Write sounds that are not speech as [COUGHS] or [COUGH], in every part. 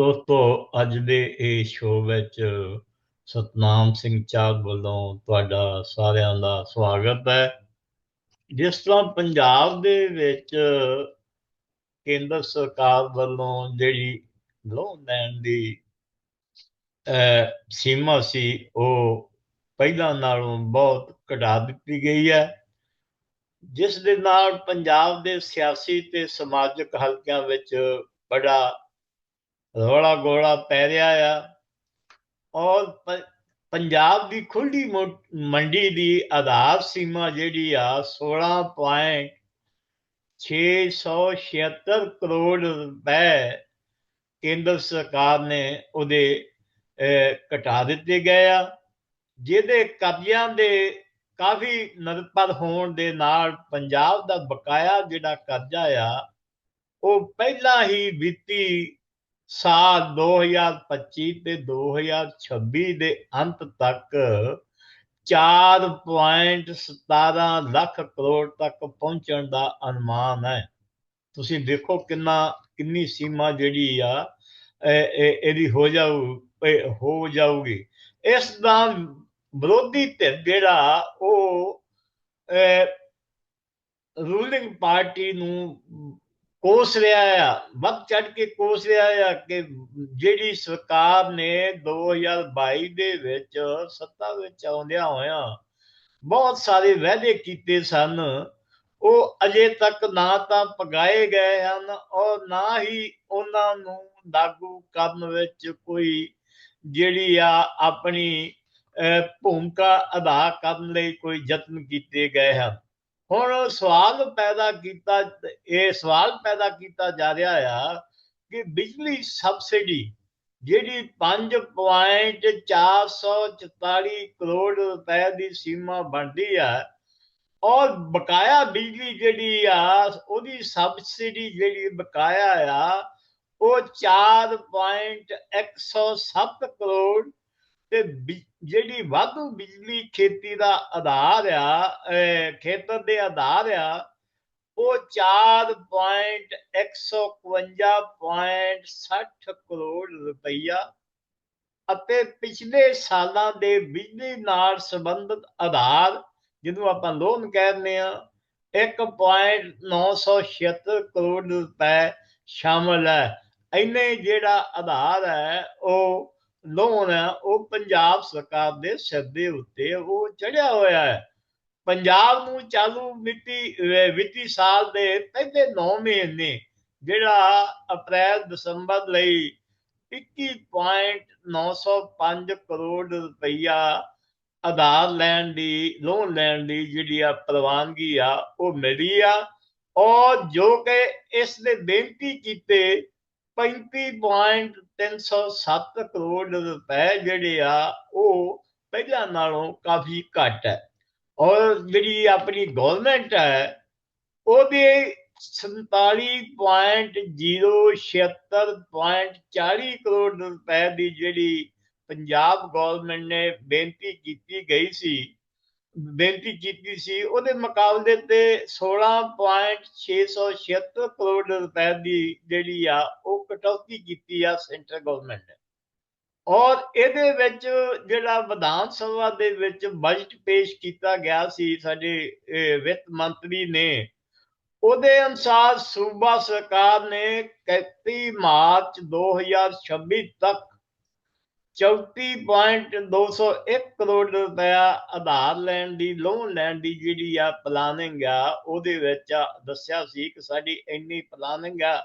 ਦੋਸਤੋ, ਅੱਜ ਦੇ ਇਹ ਸ਼ੋਅ ਵਿੱਚ ਸਤਨਾਮ ਸਿੰਘ ਚਾਹਲ ਵੱਲੋਂ ਤੁਹਾਡਾ ਸਾਰਿਆਂ ਦਾ ਸਵਾਗਤ ਹੈ। ਜਿਸ ਤਰ੍ਹਾਂ ਪੰਜਾਬ ਦੇ ਵਿੱਚ ਕੇਂਦਰ ਸਰਕਾਰ ਵੱਲੋਂ ਜਿਹੜੀ ਲੋਨ ਲੈਣ ਦੀ ਸੀਮਾ ਸੀ, ਉਹ ਪਹਿਲਾਂ ਨਾਲੋਂ ਬਹੁਤ ਘਟਾ ਦਿੱਤੀ ਗਈ ਹੈ। ਜਿਸ ਦੇ ਨਾਲ ਪੰਜਾਬ ਦੇ ਸਿਆਸੀ ਤੇ ਸਮਾਜਿਕ ਹਲਕਿਆਂ ਵਿੱਚ ਬੜਾ ਰੋਲਾ ਗੋਲਾ ਪੈ ਰਿਹਾ ਆ। ਔਰ ਪੰਜਾਬ ਦੀ ਖੁੱਲੀ ਮੰਡੀ ਦੀ ਆਧਾਰ ਸੀਮਾ ਜਿਹੜੀ ਆ 16.676 ਕਰੋੜ ਰੁਪਏ ਕੇਂਦਰ ਸਰਕਾਰ ਨੇ ਉਹਦੇ ਘਟਾ ਦਿੱਤੇ ਗਏ ਆ। ਜਿਹਦੇ ਕਬਜ਼ਿਆਂ ਦੇ ਕਾਫੀ ਨਰਪਰ ਹੋਣ ਦੇ ਨਾਲ ਪੰਜਾਬ ਦਾ ਬਕਾਇਆ ਜਿਹੜਾ ਕਰਜ਼ਾ ਆ, ਉਹ ਪਹਿਲਾਂ ਹੀ ਵਿੱਤੀ ਸਾਲ 2025 ਤੇ 2026 ਦੇ ਅੰਤ ਤੱਕ 4.17 ਲੱਖ ਕਰੋੜ ਤੱਕ ਪਹੁੰਚਣ ਦਾ ਅਨੁਮਾਨ ਹੈ। ਤੁਸੀਂ ਦੇਖੋ ਕਿੰਨਾ, ਕਿੰਨੀ ਸੀਮਾ ਜਿਹੜੀ ਆ ਇਹਦੀ ਹੋ ਜਾਊ ਹੋ ਜਾਊਗੀ। ਇਸ ਦਾ ਵਿਰੋਧੀ ਧਿਰ ਜਿਹੜਾ, ਉਹ ਰੂਲਿੰਗ ਪਾਰਟੀ ਨੂੰ ਕੋਸ ਰਿਹਾ ਆ ਵੱਧ ਚੜ ਕੇ ਕੋਸ ਰਿਹਾ ਆ ਕਿ ਜਿਹੜੀ ਸਰਕਾਰ ਨੇ 2022 ਦੇ ਵਿੱਚ ਸੱਤਾ ਵਿੱਚ ਆਉਂਦਿਆਂ ਹੋਇਆਂ ਬਹੁਤ ਸਾਰੇ ਵਾਅਦੇ ਕੀਤੇ ਸਨ, ਉਹ ਅਜੇ ਤੱਕ ਨਾ ਤਾਂ ਪਗਾਏ ਗਏ ਹਨ ਔਰ ਨਾ ਹੀ ਉਹਨਾਂ ਨੂੰ ਲਾਗੂ ਕਰਨ ਵਿੱਚ ਕੋਈ ਜਿਹੜੀ ਆ ਆਪਣੀ ਭੂਮਿਕਾ ਅਦਾ ਕਰਨ ਲਈ ਕੋਈ ਯਤਨ ਕੀਤੇ ਗਏ ਹਨ। ਹੁਣ ਸਵਾਲ ਪੈਦਾ ਕੀਤਾ, ਇਹ ਸਵਾਲ ਪੈਦਾ ਕੀਤਾ ਜਾ ਰਿਹਾ ਆ ਕਿ ਬਿਜਲੀ ਸਬਸਿਡੀ ਜਿਹੜੀ 5.444 ਕਰੋੜ ਰੁਪਏ ਦੀ ਸੀਮਾ ਬਣਦੀ ਆ, ਔਰ ਬਕਾਇਆ ਬਿਜਲੀ ਜਿਹੜੀ ਆ, ਉਹਦੀ ਸਬਸਿਡੀ ਜਿਹੜੀ ਬਕਾਇਆ ਆ, ਉਹ 4.107 ਕਰੋੜ ਤੇ ਜਿਹੜੀ ਵਾਧੂ ਬਿਜਲੀ ਖੇਤੀ ਦਾ ਆਧਾਰ ਆ ਖੇਤਰ ਦੇ ਆਧਾਰ ਆ, ਉਹ 4.151.60 ਕਰੋੜ ਰੁਪਈਆ ਅਤੇ ਪਿਛਲੇ ਸਾਲਾਂ ਦੇ ਬਿਜਲੀ ਨਾਲ ਸੰਬੰਧਿਤ ਆਧਾਰ, ਜਿਹਨੂੰ ਆਪਾਂ ਲੋਨ ਕਹਿੰਦੇ ਆ 1.976 ਕਰੋੜ ਰੁਪਏ ਸ਼ਾਮਲ ਹੈ। ਇੰਨੇ ਜਿਹੜਾ ਆਧਾਰ ਹੈ, ਉਹ ਲੋਨ ਹੈ ਉਹ ਪੰਜਾਬ ਸਰਕਾਰ ਦੇ ਸਿਰ ਦੇ ਉੱਤੇ ਉਹ ਚੜਿਆ ਹੋਇਆ ਹੈ। ਪੰਜਾਬ ਨੂੰ ਚਾਲੂ ਮਿਤੀ ਵਿੱਤੀ ਸਾਲ ਦੇ ਪਹਿਲੇ 9 ਮਹੀਨੇ, ਜਿਹੜਾ ਅਪ੍ਰੈਲ, ਦਸੰਬਰ ਲਈ 21.905 ਕਰੋੜ ਰੁਪਈਆ ਆਧਾਰ ਲੈਣ ਦੀ, ਲੋਨ ਲੈਣ ਦੀ ਜਿਹੜੀ ਆ ਪ੍ਰਵਾਨਗੀ ਆ, ਉਹ ਮਿਲੀ ਆ। ਔਰ ਜੋ ਕਿ ਇਸ ਦੇ ਬੇਨਤੀ ਕੀਤੇ 35.307 ਕਰੋੜ ਰੁਪਏ ਜਿਹੜੇ ਆ, ਉਹ ਪਹਿਲਾਂ ਨਾਲੋਂ ਕਾਫੀ ਘੱਟ ਹੈ। ਔਰ ਜਿਹੜੀ ਆਪਣੀ ਗਵਰਨਮੈਂਟ ਹੈ, ਉਹਦੇ 47.076.40 ਕਰੋੜ ਰੁਪਏ ਦੀ ਜਿਹੜੀ ਪੰਜਾਬ ਗਵਰਨਮੈਂਟ ਨੇ ਬੇਨਤੀ ਕੀਤੀ ਗਈ ਸੀ ਬੇਨਤੀ ਕੀਤੀ ਸੀ, ਉਹਦੇ ਮੁਕਾਬਲੇ ਤੇ 16.676 ਕਰੋੜ ਰੁਪਏ ਦੀ ਜਿਹੜੀ ਆ, ਉਹ ਕਟੌਤੀ ਕੀਤੀ ਆ ਸੈਂਟਰ ਗਵਰਨਮੈਂਟ ਨੇ। ਔਰ ਇਹਦੇ ਵਿੱਚ ਜਿਹੜਾ ਵਿਧਾਨ ਸਭਾ ਦੇ ਵਿੱਚ ਬਜਟ ਪੇਸ਼ ਕੀਤਾ ਗਿਆ ਸੀ, ਸਾਡੇ ਵਿੱਤ ਮੰਤਰੀ ਨੇ, ਉਹਦੇ ਅਨੁਸਾਰ ਸੂਬਾ ਸਰਕਾਰ ਨੇ 31 ਮਾਰਚ 2026 ਤੱਕ 34.201 ਕਰੋੜ ਰੁਪਇਆ ਆਧਾਰ ਲੈਣ ਦੀ ਲੋਨ ਲੈਣ ਦੀ ਜਿਹੜੀ ਆ ਪਲਾਨਿੰਗ ਆ, ਉਹਦੇ ਵਿੱਚ ਦੱਸਿਆ ਸੀ ਕਿ ਸਾਡੀ ਇੰਨੀ ਪਲਾਨਿੰਗ ਆ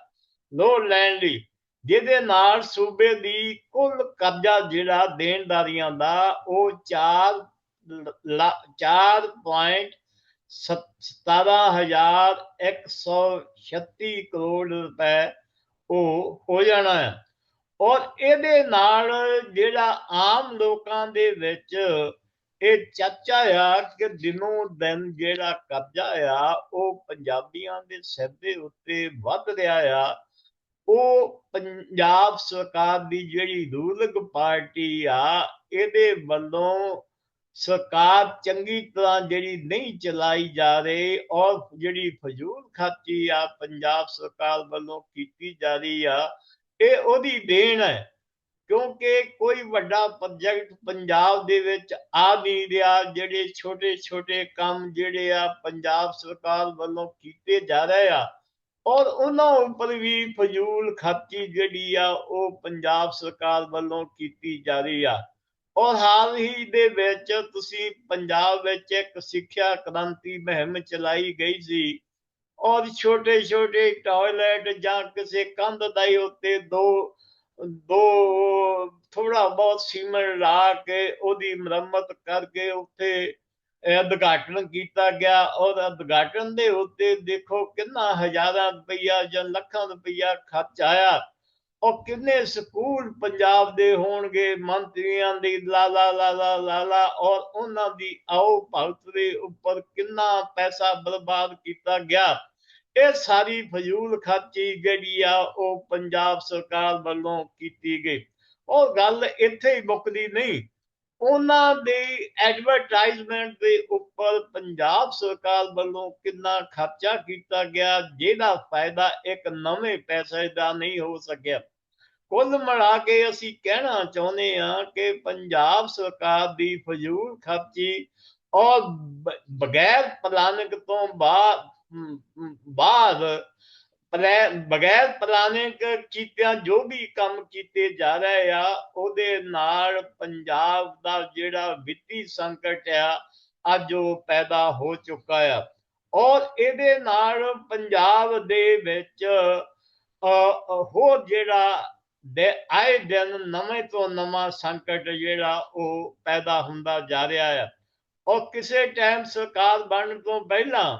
ਲੋਨ ਲੈਣ ਲਈ ਜਿਹਦੇ ਨਾਲ ਸੂਬੇ ਦੀ ਕੁੱਲ ਕਰਜ਼ਾ ਜਿਹੜਾ ਦੇਣਦਾਰੀਆਂ ਦਾ, ਉਹ 4 4.17136 ਕਰੋੜ ਰੁਪਏ ਉਹ ਹੋ ਜਾਣਾ ਹੈ। ਔਰ ਇਹਦੇ ਨਾਲ ਜਿਹੜਾ ਆਮ ਲੋਕਾਂ ਦੇ ਵਿੱਚ ਇਹ ਚਰਚਾ ਆ ਕਿ ਦਿਨੋਂ ਦਿਨ ਜਿਹੜਾ ਕਬਜ਼ਾ ਆ, ਉਹ ਪੰਜਾਬੀਆਂ ਦੇ ਸਿਰ ਦੇ ਉੱਤੇ ਵੱਧ ਰਿਹਾ ਆ, ਉਹ ਪੰਜਾਬ ਸਰਕਾਰ ਦੀ ਜਿਹੜੀ ਰੂਲਿੰਗ ਪਾਰਟੀ ਆ, ਇਹਦੇ ਵੱਲੋਂ ਸਰਕਾਰ ਚੰਗੀ ਤਰ੍ਹਾਂ ਜਿਹੜੀ ਨਹੀਂ ਚਲਾਈ ਜਾ ਰਹੀ ਔਰ ਜਿਹੜੀ ਫਜ਼ੂਲ ਖਰਚੀ ਆ, ਪੰਜਾਬ ਸਰਕਾਰ ਵੱਲੋਂ ਕੀਤੀ ਜਾ ਰਹੀ ਆ ਇਹ ਉਹਦੀ ਦੇਣ ਹੈ, ਕਿਉਂਕਿ ਕੋਈ ਵੱਡਾ ਪ੍ਰੋਜੈਕਟ ਪੰਜਾਬ ਦੇ ਵਿੱਚ ਆ ਨਹੀਂ ਰਿਹਾ, ਜਿਹੜੇ ਛੋਟੇ ਛੋਟੇ ਕੰਮ ਜਿਹੜੇ ਆ ਪੰਜਾਬ ਸਰਕਾਰ ਵੱਲੋਂ ਕੀਤੇ ਜਾ ਰਹੇ ਆ, ਔਰ ਉਹਨਾਂ ਉੱਪਰ ਵੀ ਫਜ਼ੂਲ ਖਰਚੀ ਜਿਹੜੀ ਆ ਉਹ ਪੰਜਾਬ ਸਰਕਾਰ ਵੱਲੋਂ ਕੀਤੀ ਜਾ ਰਹੀ ਆ। ਔਰ ਹਾਲ ਹੀ ਦੇ ਵਿੱਚ ਤੁਸੀਂ ਪੰਜਾਬ ਵਿੱਚ ਇੱਕ ਸਿੱਖਿਆ ਕ੍ਰਾਂਤੀ ਮੁਹਿੰਮ ਚਲਾਈ ਗਈ ਸੀ ਔਰ ਛੋਟੇ ਛੋਟੇ ਟਾਇਲਟ ਜਾਂ ਕਿਸੇ ਕੰਧ ਦਾ ਹੀ ਉੱਤੇ ਦੋ ਦੋ ਥੋੜਾ ਬਹੁਤ ਸੀਮੈਂਟ ਲਾ ਕੇ ਉਹਦੀ ਮੁਰੰਮਤ ਕਰਕੇ ਉੱਥੇ ਉਦਘਾਟਨ ਕੀਤਾ ਗਿਆ। ਔਰ ਉਦਘਾਟਨ ਦੇ ਉੱਤੇ ਦੇਖੋ ਕਿੰਨਾ ਹਜ਼ਾਰਾਂ ਰੁਪਈਆ ਜਾਂ ਲੱਖਾਂ ਰੁਪਈਆ ਖਰਚ ਆਇਆ। ਉਹ ਕਿੰਨੇ ਸਕੂਲ ਪੰਜਾਬ ਦੇ ਹੋਣਗੇ, ਮੰਤਰੀਆਂ ਦੀ, ਲਾ ਲਾ ਲਾ ਲਾ ਲਾ ਲਾ, ਔਰ ਉਹਨਾਂ ਦੀ ਆਓ ਭਗਤ ਦੇ ਉੱਪਰ ਕਿੰਨਾ ਪੈਸਾ ਬਰਬਾਦ ਕੀਤਾ ਗਿਆ। ਇਹ ਸਾਰੀ ਫਜ਼ੂਲ ਖਰਚੀ ਜਿਹੜੀ ਆ, ਉਹ ਪੰਜਾਬ ਸਰਕਾਰ ਵੱਲੋਂ ਕੀਤੀ ਗਈ। ਉਹ ਗੱਲ ਇੱਥੇ ਹੀ ਮੁੱਕਦੀ ਨਹੀਂ। ਉਹਨਾਂ ਦੇ ਐਡਵਰਟਾਈਜ਼ਮੈਂਟ ਦੇ ਉੱਪਰ ਪੰਜਾਬ ਸਰਕਾਰ ਵੱਲੋਂ ਕਿੰਨਾ ਖਰਚਾ ਕੀਤਾ ਗਿਆ, ਜਿਹਦਾ ਫਾਇਦਾ ਇੱਕ ਨਵੇਂ ਪੈਸੇ ਦਾ ਨਹੀਂ ਹੋ ਸਕਿਆ। ਕੁੱਲ ਮਿਲਾ ਕੇ ਅਸੀਂ ਕਹਿਣਾ ਚਾਹੁੰਦੇ ਹਾਂ ਕਿ ਪੰਜਾਬ ਸਰਕਾਰ ਦੀ ਫਜ਼ੂਲ ਖਰਚੀ ਔਰ ਬਗੈਰ ਪਲਾਨਿੰਗ ਤੋਂ ਬਾਅਦ ਬਾਅਦ ਬਗੈਰ ਪਲਾਨਿੰਗ ਕੀਤਿਆਂ ਜੋ ਵੀ ਕੰਮ ਕੀਤੇ ਜਾ ਰਹੇ ਆ, ਉਹਦੇ ਨਾਲ ਪੰਜਾਬ ਦਾ ਜਿਹੜਾ ਵਿੱਤੀ ਸੰਕਟ ਆ, ਅੱਜ ਉਹ ਪੈਦਾ ਹੋ ਚੁੱਕਾ ਆ। ਔਰ ਇਹਦੇ ਨਾਲ ਪੰਜਾਬ ਦੇ ਵਿੱਚ ਹੋਰ ਜਿਹੜਾ ਦੇ ਆਏ ਦਿਨ ਨਵੇਂ ਤੋਂ ਨਵਾਂ ਸੰਕਟ ਜਿਹੜਾ ਉਹ ਪੈਦਾ ਹੁੰਦਾ ਜਾ ਰਿਹਾ ਹੈ ਔਰ ਕਿਸੇ ਟਾਈਮ ਸਰਕਾਰ ਬਣਨ ਤੋਂ ਪਹਿਲਾਂ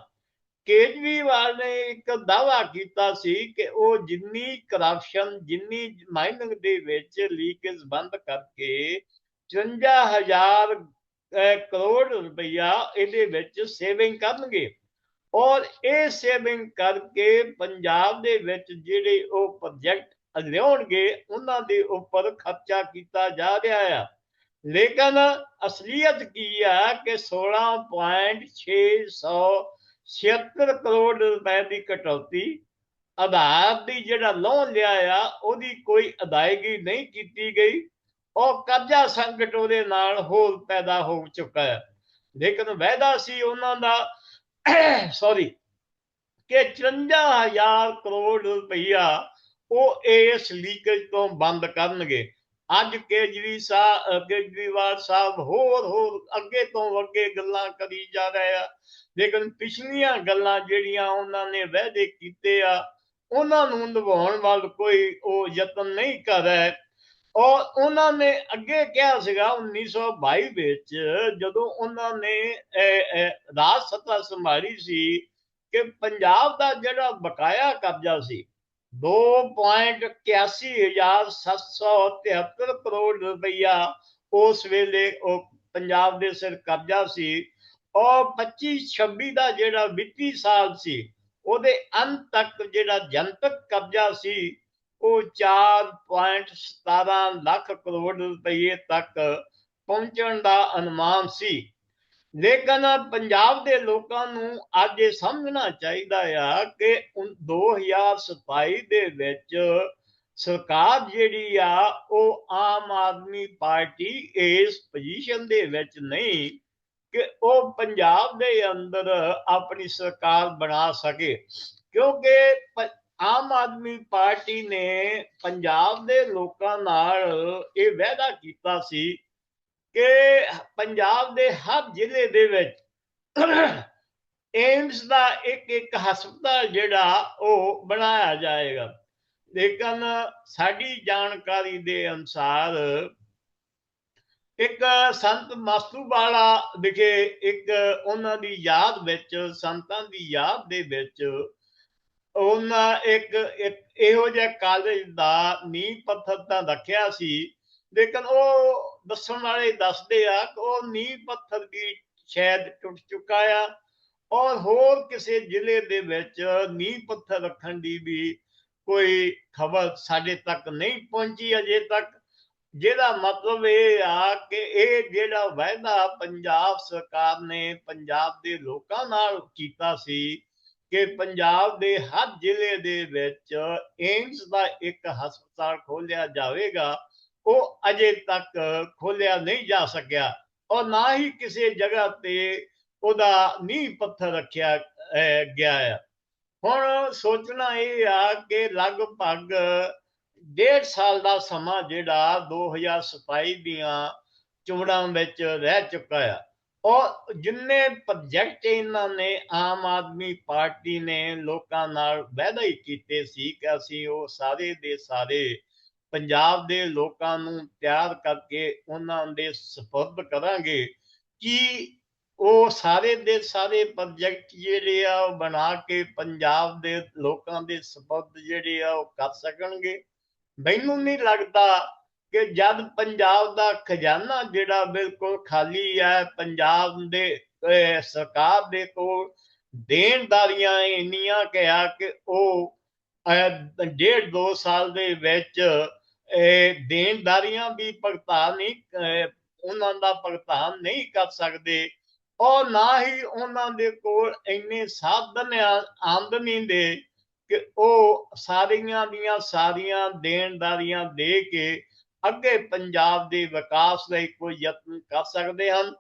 ਕੇਜਰੀਵਾਲ ਨੇ ਇੱਕ ਦਾਵਾ ਕੀਤਾ ਸੀ ਕਿ ਉਹ ਜਿੰਨੀ ਕਰਪਸ਼ਨ ਜਿੰਨੀ ਮਾਈਨਿੰਗ ਦੇ ਵਿੱਚ ਲੀਕੇਜ ਬੰਦ ਕਰਕੇ 54000 ਕਰੋੜ ਰੁਪਇਆ ਇਹਦੇ ਵਿੱਚ ਸੇਵਿੰਗ ਕਰਨਗੇ। ਔਰ ਇਹ ਸੇਵਿੰਗ ਕਰਕੇ ਪੰਜਾਬ ਦੇ ਵਿੱਚ ਜਿਹੜੇ ਉਹ ਪ੍ਰੋਜੈਕਟ ਲਿਆਉਣਗੇ ਉਹਨਾਂ ਦੇ ਉੱਪਰ ਖਰਚਾ ਕੀਤਾ ਜਾ ਰਿਹਾ ਹੈ ਲੇਕਿਨ ਅਸਲੀਅਤ ਕੀ ਹੈ ਕਿ 16.600 76 ਕਰੋੜ ਰੁਪਏ ਦੀ ਕਟੌਤੀ, ਆਧਾਰ ਦੀ ਜਿਹੜਾ ਲੋਨ ਲਿਆ ਆ, ਉਹਦੀ ਕੋਈ ਅਦਾਇਗੀ ਨਹੀਂ ਕੀਤੀ ਗਈ। ਉਹ ਕਰਜ਼ਾ ਸੰਕਟ ਉਹਦੇ ਨਾਲ ਹੋਰ ਪੈਦਾ ਹੋ ਚੁੱਕਾ ਹੈ ਲੇਕਿਨ ਵਾਅਦਾ ਸੀ ਉਹਨਾਂ ਦਾ [COUGHS] ਸੌਰੀ ਕਿ 54000 ਕਰੋੜ ਰੁਪਈਆ ਉਹ ਇਸ ਲੀਕੇਜ ਤੋਂ ਬੰਦ ਕਰਨਗੇ। ਅੱਜ ਕੇਜਰੀ ਸਾਹਿਬ ਕੇਜਰੀਵਾਲ ਸਾਹਿਬ ਹੋਰ ਹੋਰ ਅੱਗੇ ਤੋਂ ਅੱਗੇ ਗੱਲਾਂ ਕਰੀ ਜਾ ਰਹੇ ਆ। ਲੇਕਿਨ ਪਿਛਲੀਆਂ ਗੱਲਾਂ ਜਿਹੜੀਆਂ ਉਹਨਾਂ ਨੇ ਵਾਅਦੇ ਕੀਤੇ ਆ, ਉਹਨਾਂ ਨੂੰ ਨਿਭਾਉਣ ਵੱਲ ਕੋਈ ਉਹ ਯਤਨ ਨਹੀਂ ਕਰ ਰਿਹਾ। ਔਰ ਉਹਨਾਂ ਨੇ ਅੱਗੇ ਕਿਹਾ ਸੀਗਾ 1922 ਵਿੱਚ ਜਦੋਂ ਉਹਨਾਂ ਨੇ ਰਾਜ ਸੱਤਾ ਸੰਭਾਲੀ ਸੀ ਕਿ ਪੰਜਾਬ ਦਾ ਜਿਹੜਾ ਬਕਾਇਆ ਕਬਜ਼ਾ ਸੀ 2.81773 ਕਰੋੜ ਰੁਪਈਆ ਉਸ ਵੇਲੇ ਉਹ ਪੰਜਾਬ ਦੇ ਸਿਰ ਕਬਜ਼ਾ ਸੀ। ਔਰ 25 26 ਦਾ ਜਿਹੜਾ ਵਿੱਤੀ ਸਾਲ ਸੀ, ਉਹਦੇ ਅੰਤ ਤੱਕ ਜਿਹੜਾ ਜਨਤਕ ਕਬਜ਼ਾ ਸੀ, ਉਹ 4.17 ਲੱਖ ਕਰੋੜ ਰੁਪਏ ਤੱਕ ਪਹੁੰਚਣ ਦਾ ਅਨੁਮਾਨ ਸੀ। ਲੇਕਿਨ ਪੰਜਾਬ ਦੇ ਲੋਕਾਂ ਨੂੰ ਅੱਜ ਇਹ ਸਮਝਣਾ ਚਾਹੀਦਾ ਆ ਕਿ 2027 ਦੇ ਵਿੱਚ ਸਰਕਾਰ ਜਿਹੜੀ ਆ, ਉਹ ਆਮ ਆਦਮੀ ਪਾਰਟੀ ਇਸ ਪੋਜੀਸ਼ਨ ਦੇ ਵਿੱਚ ਨਹੀਂ ਕਿ ਉਹ ਪੰਜਾਬ ਦੇ ਅੰਦਰ ਆਪਣੀ ਸਰਕਾਰ ਬਣਾ ਸਕੇ। ਕਿਉਂਕਿ ਆਮ ਆਦਮੀ ਪਾਰਟੀ ਨੇ ਪੰਜਾਬ ਦੇ ਲੋਕਾਂ ਨਾਲ ਇਹ ਵਾਅਦਾ ਕੀਤਾ ਸੀ ਕਿ ਪੰਜਾਬ ਦੇ ਹਰ ਜ਼ਿਲ੍ਹੇ ਦੇ ਵਿੱਚ ਏਮਸ ਦਾ ਇੱਕ ਇੱਕ ਹਸਪਤਾਲ ਜਿਹੜਾ ਉਹ ਬਣਾਇਆ ਜਾਏਗਾ। ਲੇਕਿਨ ਸਾਡੀ ਜਾਣਕਾਰੀ ਦੇ ਅਨੁਸਾਰ ਇੱਕ ਸੰਤ ਵਾਲਾ ਵਿਖੇ ਇੱਕ ਉਹਨਾਂ ਦੀ ਯਾਦ ਵਿੱਚ, ਸੰਤਾਂ ਦੀ ਯਾਦ ਦੇ ਵਿੱਚ ਉਹਨਾਂ ਇੱਕ ਇਹੋ ਜਿਹਾ ਕਾਲਜ ਦਾ ਨੀਂਹ ਪੱਥਰ ਤਾਂ ਰੱਖਿਆ ਸੀ ਲੇਕਿਨ ਉਹ ਦੱਸਣ ਵਾਲੇ ਦੱਸਦੇ ਆ ਕਿ ਉਹ ਨੀਂਹ ਪੱਥਰ ਵੀ ਸ਼ਾਇਦ ਟੁੱਟ ਚੁੱਕਾ ਆ ਔਰ ਹੋਰ ਕਿਸੇ ਜ਼ਿਲ੍ਹੇ ਦੇ ਵਿੱਚ ਨੀਂਹ ਪੱਥਰ ਰੱਖਣ ਦੀ ਵੀ ਕੋਈ ਖਬਰ ਸਾਡੇ ਤੱਕ ਨਹੀਂ ਪਹੁੰਚੀ ਅਜੇ ਤੱਕ। ਜਿਹਦਾ ਮਤਲਬ ਇਹ ਆ ਕਿ ਇਹ ਜਿਹੜਾ ਵਾਅਦਾ ਪੰਜਾਬ ਸਰਕਾਰ ਨੇ ਪੰਜਾਬ ਦੇ ਲੋਕਾਂ ਨਾਲ ਕੀਤਾ ਸੀ ਕਿ ਪੰਜਾਬ ਦੇ ਹਰ ਜ਼ਿਲ੍ਹੇ ਦੇ ਵਿੱਚ ਏਮਸ ਦਾ ਇੱਕ ਹਸਪਤਾਲ ਖੋਲਿਆ ਜਾਵੇਗਾ ਉਹ ਅਜੇ ਤੱਕ ਖੋਲਿਆ ਨਹੀਂ ਜਾ ਸਕਿਆ। ਔਰ ਨਾ ਹੀ ਕਿਸੇ ਜਗ੍ਹਾ ਤੇ ਉਹਦਾ ਨੀਂਹ ਪੱਥਰ ਰੱਖਿਆ ਗਿਆ ਹੈ ਹੁਣ ਸੋਚਣਾ ਇਹ ਆ ਕਿ ਲਗਭਗ ਡੇਢ ਸਾਲ ਦਾ ਸਮਾਂ ਜਿਹੜਾ 2027 ਦੀਆਂ ਚੋਣਾਂ ਵਿੱਚ ਰਹਿ ਚੁੱਕਾ ਆ। ਔਰ ਜਿੰਨੇ ਪ੍ਰੋਜੈਕਟ ਇਹਨਾਂ ਨੇ ਆਮ ਆਦਮੀ ਪਾਰਟੀ ਨੇ ਲੋਕਾਂ ਨਾਲ ਵਾਅਦਾ ਹੀ ਕੀਤੇ ਸੀ ਕਿ ਅਸੀਂ ਉਹ ਸਾਰੇ ਦੇ ਸਾਰੇ ਪੰਜਾਬ ਦੇ ਲੋਕਾਂ ਨੂੰ ਤਿਆਰ ਕਰਕੇ ਉਹਨਾਂ ਦੇ ਸਪੁਰਦ ਕਰਾਂਗੇ ਕਿ ਉਹ ਸਾਰੇ ਦੇ ਸਾਰੇ ਪ੍ਰੋਜੈਕਟ ਜਿਹੜੇ ਆ, ਉਹ ਬਣਾ ਕੇ ਪੰਜਾਬ ਦੇ ਲੋਕਾਂ ਦੇ ਸਪੁਰਦ ਜਿਹੜੇ ਆ, ਉਹ ਕਰ ਸਕਣਗੇ। ਮੈਨੂੰ ਨਹੀਂ ਲੱਗਦਾ ਕਿ ਜਦ ਪੰਜਾਬ ਦਾ ਖਜ਼ਾਨਾ ਜਿਹੜਾ ਬਿਲਕੁਲ ਖਾਲੀ ਹੈ, ਪੰਜਾਬ ਦੇ ਸਰਕਾਰ ਦੇ ਕੋਲ ਦੇਣਦਾਰੀਆਂ ਇੰਨੀਆਂ ਕਿਹਾ ਕਿ ਉਹ ਡੇਢ ਦੋ ਸਾਲ ਦੇ ਵਿੱਚ ਦੇਣਦਾਰੀਆਂ ਵੀ ਭੁਗਤਾਨ ਨਹੀਂ ਉਹਨਾਂ ਦਾ ਭੁਗਤਾਨ ਨਹੀਂ ਕਰ ਸਕਦੇ। ਔਰ ਨਾ ਹੀ ਉਹਨਾਂ ਦੇ ਕੋਲ ਇੰਨੇ ਸਾਧਨ ਆਮਦਨੀ ਦੇ ਕਿ ਉਹ ਸਾਰੀਆਂ ਦੀਆਂ ਸਾਰੀਆਂ ਦੇਣਦਾਰੀਆਂ ਦੇ ਕੇ ਅੱਗੇ ਪੰਜਾਬ ਦੇ ਵਿਕਾਸ ਲਈ ਕੋਈ ਯਤਨ ਕਰ ਸਕਦੇ ਹਨ।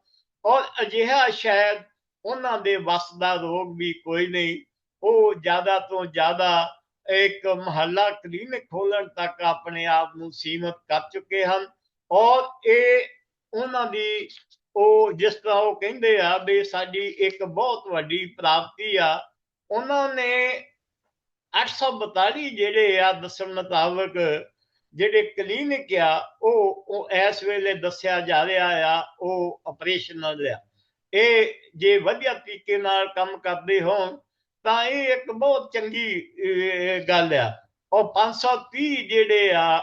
ਔਰ ਅਜਿਹਾ ਸ਼ਾਇਦ ਉਹਨਾਂ ਦੇ ਵਸ ਦਾ ਰੋਗ ਵੀ ਕੋਈ ਨਹੀਂ। ਉਹ ਜ਼ਿਆਦਾ ਤੋਂ ਜ਼ਿਆਦਾ ਇੱਕ ਮਹੱਲਾ ਕਲੀਨਿਕ ਖੋਲਣ ਤੱਕ ਆਪਣੇ ਆਪ ਨੂੰ ਸੀਮਤ ਕਰ ਚੁੱਕੇ ਹਨ ਔਰ ਇਹ ਉਹਨਾਂ ਦੀ ਉਹ ਜਿਸ ਤਰ੍ਹਾਂ ਉਹ ਕਹਿੰਦੇ ਆ ਵੀ ਸਾਡੀ ਇੱਕ ਬਹੁਤ ਵੱਡੀ ਪ੍ਰਾਪਤੀ ਆ, ਉਹਨਾਂ ਨੇ 842 ਜਿਹੜੇ ਆ ਦੱਸਣ ਮੁਤਾਬਕ ਜਿਹੜੇ ਕਲੀਨਿਕ ਆ, ਉਹ ਉਹ ਇਸ ਵੇਲੇ ਦੱਸਿਆ ਜਾ ਰਿਹਾ ਆ, ਉਹ ਆਪਰੇਸ਼ਨਲ ਆ। ਇਹ ਜੇ ਵਧੀਆ ਤਰੀਕੇ ਨਾਲ ਕੰਮ ਕਰਦੇ ਹੋਣ ਤਾਂ ਇਹ ਇੱਕ ਬਹੁਤ ਚੰਗੀ ਗੱਲ ਆ। ਉਹ 530 ਜਿਹੜੇ ਆ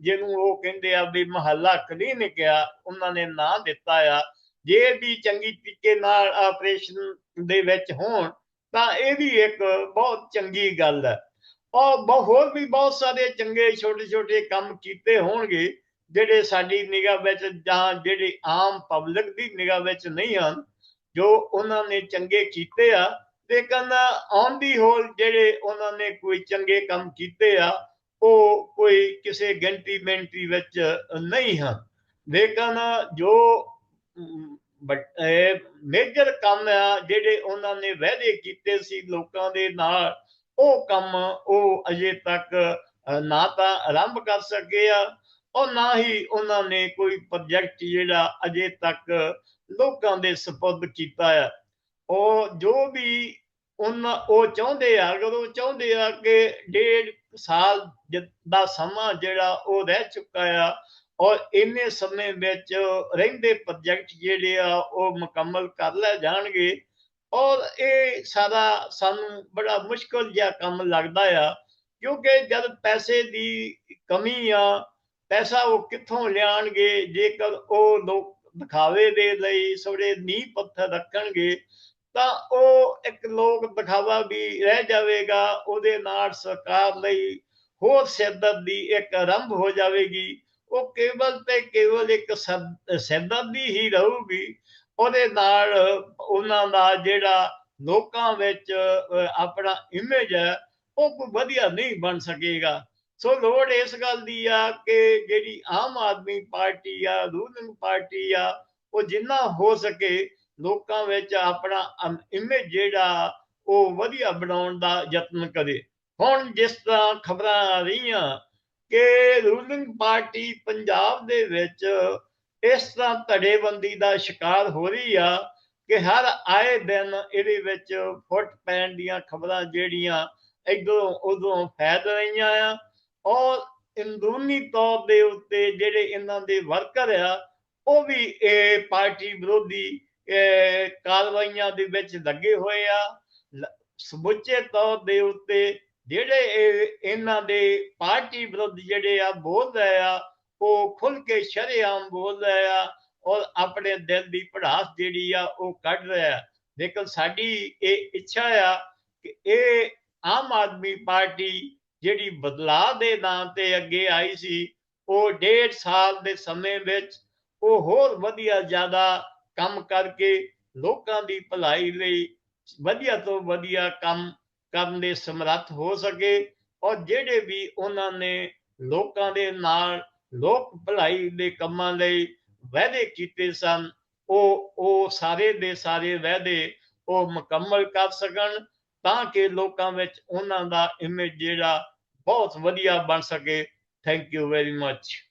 ਜਿਹਨੂੰ ਉਹ ਕਹਿੰਦੇ ਆ ਵੀ ਮਹੱਲਾ ਕਲੀਨਿਕ ਆ, ਉਹਨਾਂ ਨੇ ਨਾਂ ਦਿੱਤਾ ਆ। ਜੇ ਵੀ ਚੰਗੀ ਤਰੀਕੇ ਨਾਲ ਆਪਰੇਸ਼ਨ ਦੇ ਵਿੱਚ ਹੋਣ, ਤਾਂ ਇਹ ਵੀ ਇੱਕ ਬਹੁਤ ਚੰਗੀ ਗੱਲ ਹੈ ਔਰ ਹੋਰ ਵੀ ਬਹੁਤ ਸਾਰੇ ਚੰਗੇ ਛੋਟੇ ਛੋਟੇ ਕੰਮ ਕੀਤੇ ਹੋਣਗੇ, ਜਿਹੜੇ ਸਾਡੀ ਨਿਗਾਹ ਵਿੱਚ ਜਾਂ ਜਿਹੜੇ ਆਮ ਪਬਲਿਕ ਦੀ ਨਿਗਾਹ ਵਿੱਚ ਨਹੀਂ ਹਨ, ਜੋ ਉਹਨਾਂ ਨੇ ਚੰਗੇ ਕੀਤੇ ਆ। ਲੇਕਿਨ ਔਨ ਦੀ ਹੋਲ ਜਿਹੜੇ ਉਹਨਾਂ ਨੇ ਕੋਈ ਚੰਗੇ ਕੰਮ ਕੀਤੇ ਆ, ਉਹ ਕੋਈ ਕਿਸੇ ਗਿਣਤੀ ਮਿੰਟੀ ਵਿੱਚ ਨਹੀਂ ਹਨ। ਲੇਕਿਨ ਜੋ ਮੇਜਰ ਕੰਮ ਆ ਜਿਹੜੇ ਉਹਨਾਂ ਨੇ ਵਾਅਦੇ ਕੀਤੇ ਸੀ ਲੋਕਾਂ ਦੇ ਨਾਲ, ਉਹ ਕੰਮ ਉਹ ਅਜੇ ਤੱਕ ਨਾ ਤਾਂ ਆਰੰਭ ਕਰ ਸਕੇ ਆ, ਉਹ ਨਾ ਹੀ ਉਹਨਾਂ ਨੇ ਕੋਈ ਪ੍ਰੋਜੈਕਟ ਜਿਹੜਾ ਅਜੇ ਤੱਕ ਲੋਕਾਂ ਦੇ ਸਪੁਰਦ ਕੀਤਾ ਆ। ਉਹ ਜੋ ਵੀ ਉਹਨਾਂ, ਉਹ ਚਾਹੁੰਦੇ ਆ ਅਗਰ ਉਹ ਚਾਹੁੰਦੇ ਆ ਕਿ ਡੇਢ ਸਾਲ ਦਾ ਸਮਾਂ ਜਿਹੜਾ ਉਹ ਰਹਿ ਚੁੱਕਾ ਆ, ਔਰ ਇੰਨੇ ਸਮੇਂ ਵਿੱਚ ਰਹਿੰਦੇ ਪ੍ਰੋਜੈਕਟ ਜਿਹੜੇ ਆ, ਉਹ ਮੁਕੰਮਲ ਕਰ ਲੈ ਜਾਣਗੇ। ਔਰ ਇਹ ਸਾਰਾ ਸਾਨੂੰ ਬੜਾ ਮੁਸ਼ਕਲ ਜਿਹਾ ਕੰਮ ਲੱਗਦਾ ਆ, ਕਿਉਂਕਿ ਜਦ ਪੈਸੇ ਦੀ ਕਮੀ ਆ, ਪੈਸਾ ਉਹ ਕਿੱਥੋਂ ਲਿਆਣਗੇ, ਜੇਕਰ ਉਹ ਲੋਕ ਦਿਖਾਵੇ ਦੇ ਲਈ ਸੋੜੇ ਨੀਂਹ ਪੱਥਰ ਰੱਖਣਗੇ ਤਾਂ ਉਹ ਇੱਕ ਲੋਕ ਦਿਖਾਵਾ ਵੀ ਰਹਿ ਜਾਵੇਗਾ, ਉਹਦੇ ਨਾਲ ਸਰਕਾਰ ਲਈ ਹੋਰ ਸਿੱਧਤ ਦੀ ਇੱਕ ਆਰੰਭ ਹੋ ਜਾਵੇਗੀ। ਉਹ ਕੇਵਲ ਤੇ ਕੇਵਲ ਇੱਕ ਸਿੱਧਤ ਹੀ ਰਹੂਗੀ। ਉਹਦੇ ਨਾਲ ਉਹਨਾਂ ਦਾ ਜਿਹੜਾ ਲੋਕਾਂ ਵਿੱਚ ਆਪਣਾ ਇਮੇਜ ਹੈ, ਉਹ ਕੋਈ ਵਧੀਆ ਨਹੀਂ ਬਣ ਸਕੇਗਾ। ਸੋ ਲੋੜ ਇਸ ਗੱਲ ਦੀ ਆ ਕਿ ਜਿਹੜੀ ਆਮ ਆਦਮੀ ਪਾਰਟੀ ਆ ਰੂਲਿੰਗ ਪਾਰਟੀ ਆ, ਉਹ ਜਿੰਨਾ ਹੋ ਸਕੇ ਲੋਕਾਂ ਵਿੱਚ ਆਪਣਾ ਇਮੇਜ ਜਿਹੜਾ ਉਹ ਵਧੀਆ ਬਣਾਉਣ ਦਾ ਯਤਨ ਕਰੇ। ਹੁਣ ਜਿਸ ਤਰ੍ਹਾਂ ਖਬਰਾਂ ਆ ਰਹੀਆਂ ਕਿ ਰੂਲਿੰਗ ਪਾਰਟੀ ਪੰਜਾਬ ਦੇ ਵਿੱਚ ਇਸ ਤਰ੍ਹਾਂ ਧੜੇਬੰਦੀ ਦਾ ਸ਼ਿਕਾਰ ਹੋ ਰਹੀ ਆ ਕਿ ਹਰ ਆਏ ਦਿਨ ਇਹਦੇ ਵਿੱਚ ਫੁੱਟ ਪੈਣ ਦੀਆਂ ਖਬਰਾਂ ਜਿਹੜੀਆਂ ਇਧਰੋਂ ਉਧਰੋਂ ਫੈਲ ਰਹੀਆਂ ਆ ਔਰ ਅੰਦਰੂਨੀ ਤੌਰ ਦੇ ਉੱਤੇ ਜਿਹੜੇ ਇਹਨਾਂ ਦੇ ਵਰਕਰ ਆ, ਉਹ ਵੀ ਇਹ ਪਾਰਟੀ ਵਿਰੋਧੀ ਕਾਰਵਾਈਆਂ ਦੇ ਵਿੱਚ ਲੱਗੇ ਹੋਏ ਆ। ਸਮੁੱਚੇ ਤੌਰ ਦੇ ਉੱਤੇ ਜਿਹੜੇ ਇਹਨਾਂ ਦੇ ਪਾਰਟੀ ਵਿਰੁੱਧ ਜਿਹੜੇ ਆ ਬੋਲ ਰਹੇ ਆ, ਉਹ ਖੁੱਲ ਕੇ ਸ਼ਰਿਆਮ ਬੋਲ ਰਹੇ ਆ ਔਰ ਆਪਣੇ ਦਿਲ ਦੀ ਪੜਾਸ ਜਿਹੜੀ ਆ ਉਹ ਕੱਢ ਰਿਹਾ ਲੇਕਿਨ ਸਾਡੀ ਇਹ ਇੱਛਾ ਆ ਕਿ ਇਹ ਆਮ ਆਦਮੀ ਪਾਰਟੀ ਜਿਹੜੀ ਬਦਲਾਅ ਦੇ ਨਾਂ ਤੇ ਅੱਗੇ ਆਈ ਸੀ, ਉਹ ਡੇਢ ਸਾਲ ਦੇ ਸਮੇਂ ਵਿੱਚ ਉਹ ਹੋਰ ਵਧੀਆ ਜ਼ਿਆਦਾ ਕੰਮ ਕਰਕੇ ਲੋਕਾਂ ਦੀ ਭਲਾਈ ਲਈ ਵਧੀਆ ਤੋਂ ਵਧੀਆ ਕੰਮ ਕਰਨ ਦੇ ਸਮਰੱਥ ਹੋ ਸਕੇ ਔਰ ਜਿਹੜੇ ਵੀ ਉਹਨਾਂ ਨੇ ਲੋਕਾਂ ਦੇ ਨਾਲ ਲੋਕ ਭਲਾਈ ਦੇ ਕੰਮਾਂ ਲਈ ਵਾਅਦੇ ਕੀਤੇ ਸਨ, ਉਹ ਉਹ ਸਾਰੇ ਦੇ ਸਾਰੇ ਵਾਅਦੇ ਉਹ ਮੁਕੰਮਲ ਕਰ ਸਕਣ ਤਾਂ ਕਿ ਲੋਕਾਂ ਵਿੱਚ ਉਹਨਾਂ ਦਾ ਇਮੇਜ ਜਿਹੜਾ ਬਹੁਤ ਵਧੀਆ ਬਣ ਸਕੇ। Thank you very much